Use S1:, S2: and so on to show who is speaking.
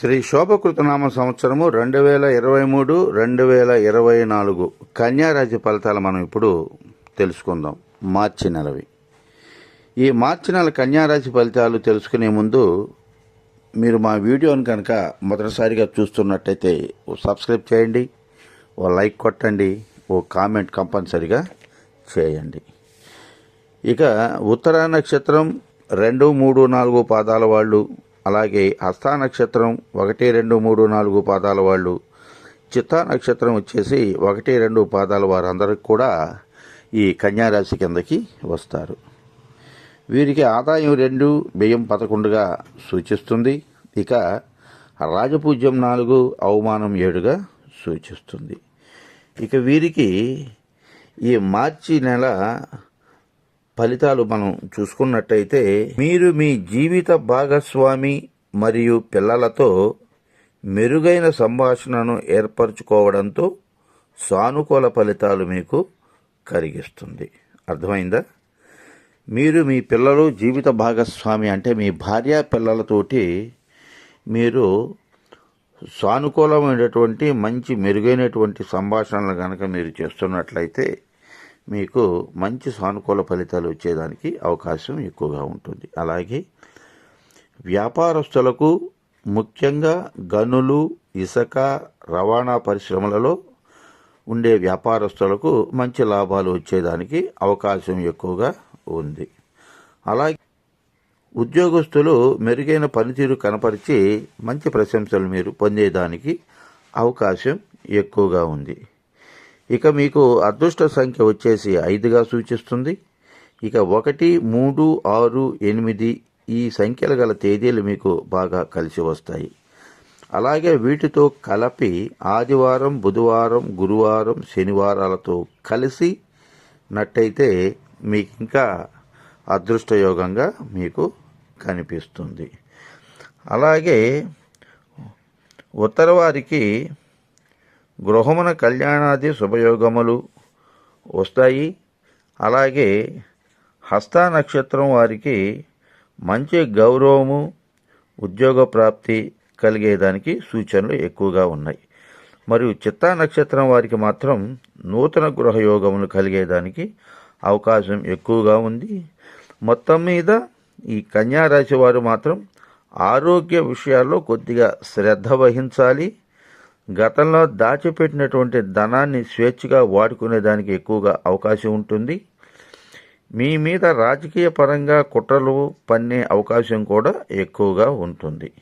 S1: శ్రీ శోభకృతనామ సంవత్సరము రెండు వేల ఇరవై మూడు రెండు వేల ఇరవై నాలుగు. కన్యారాశి ఫలితాలు మనం ఇప్పుడు తెలుసుకుందాం. మార్చి నెలవి. ఈ మార్చి నెల కన్యారాశి ఫలితాలు తెలుసుకునే ముందు మీరు మా వీడియోని కనుక మొదటిసారిగా చూస్తున్నట్టయితే ఓ సబ్స్క్రైబ్ చేయండి ఓ లైక్ కొట్టండి ఓ కామెంట్ కంపల్సరిగా చేయండి. ఇక ఉత్తర నక్షత్రం రెండు మూడు నాలుగు పాదాల వాళ్ళు అలాగే హస్తా నక్షత్రం ఒకటి రెండు మూడు నాలుగు పాదాల వాళ్ళు. చిత్తా నక్షత్రం వచ్చేసి ఒకటి రెండు పాదాల వారందరికి కూడా ఈ కన్యారాశి కిందకి వస్తారు. వీరికి ఆదాయం రెండు బియ్యం పదకొండుగా సూచిస్తుంది. ఇక రాజపూజ్యం నాలుగు అవమానం ఏడుగా సూచిస్తుంది. ఇక వీరికి ఈ మార్చి నెల ఫలితాలు మనం చూసుకున్నట్టయితే మీరు మీ జీవిత భాగస్వామి మరియు పిల్లలతో మెరుగైన సంభాషణను ఏర్పరచుకోవడంతో సానుకూల ఫలితాలు మీకు కలిగిస్తుంది. అర్థమైందా? మీరు మీ పిల్లలు జీవిత భాగస్వామి అంటే మీ భార్య పిల్లలతోటి మీరు సానుకూలమైనటువంటి మంచి మెరుగైనటువంటి సంభాషణలు కనుక మీరు చేస్తున్నట్లయితే మీకు మంచి సానుకూల ఫలితాలు వచ్చేదానికి అవకాశం ఎక్కువగా ఉంటుంది. అలాగే వ్యాపారస్తులకు ముఖ్యంగా గనులు ఇసుక రవాణా పరిశ్రమలలో ఉండే వ్యాపారస్తులకు మంచి లాభాలు వచ్చేదానికి అవకాశం ఎక్కువగా ఉంది. అలాగే ఉద్యోగస్తులు మెరుగైన పనితీరు కనపరిచి మంచి ప్రశంసలు మీరు పొందేదానికి అవకాశం ఎక్కువగా ఉంది. ఇక మీకు అదృష్ట సంఖ్య వచ్చేసి ఐదుగా సూచిస్తుంది. ఇక ఒకటి మూడు ఆరు ఎనిమిది ఈ సంఖ్యలు గల తేదీలు మీకు బాగా కలిసి వస్తాయి. అలాగే వీటితో కలిపి ఆదివారం బుధవారం గురువారం శనివారాలతో కలిసి నట్టయితే మీకు ఇంకా అదృష్టయోగంగా మీకు కనిపిస్తుంది. అలాగే ఉత్తరవారికి గృహమున కళ్యాణాది శుభయోగములు వస్తాయి. అలాగే హస్త నక్షత్రం వారికి మంచి గౌరవము ఉద్యోగ ప్రాప్తి కలిగేదానికి సూచనలు ఎక్కువగా ఉన్నాయి. మరియు చిత్తా నక్షత్రం వారికి మాత్రం నూతన గృహయోగములు కలిగేదానికి అవకాశం ఎక్కువగా ఉంది. మొత్తం మీద ఈ కన్యారాశి వారు మాత్రం ఆరోగ్య విషయాల్లో కొద్దిగా శ్రద్ధ వహించాలి. గతంలో దాచిపెట్టినటువంటి ధనాన్ని స్వేచ్ఛగా వాడుకునే దానికి ఎక్కువగా అవకాశం ఉంటుంది. మీ మీద రాజకీయ పరంగా కుట్రలు పన్నే అవకాశం కూడా ఎక్కువగా ఉంటుంది.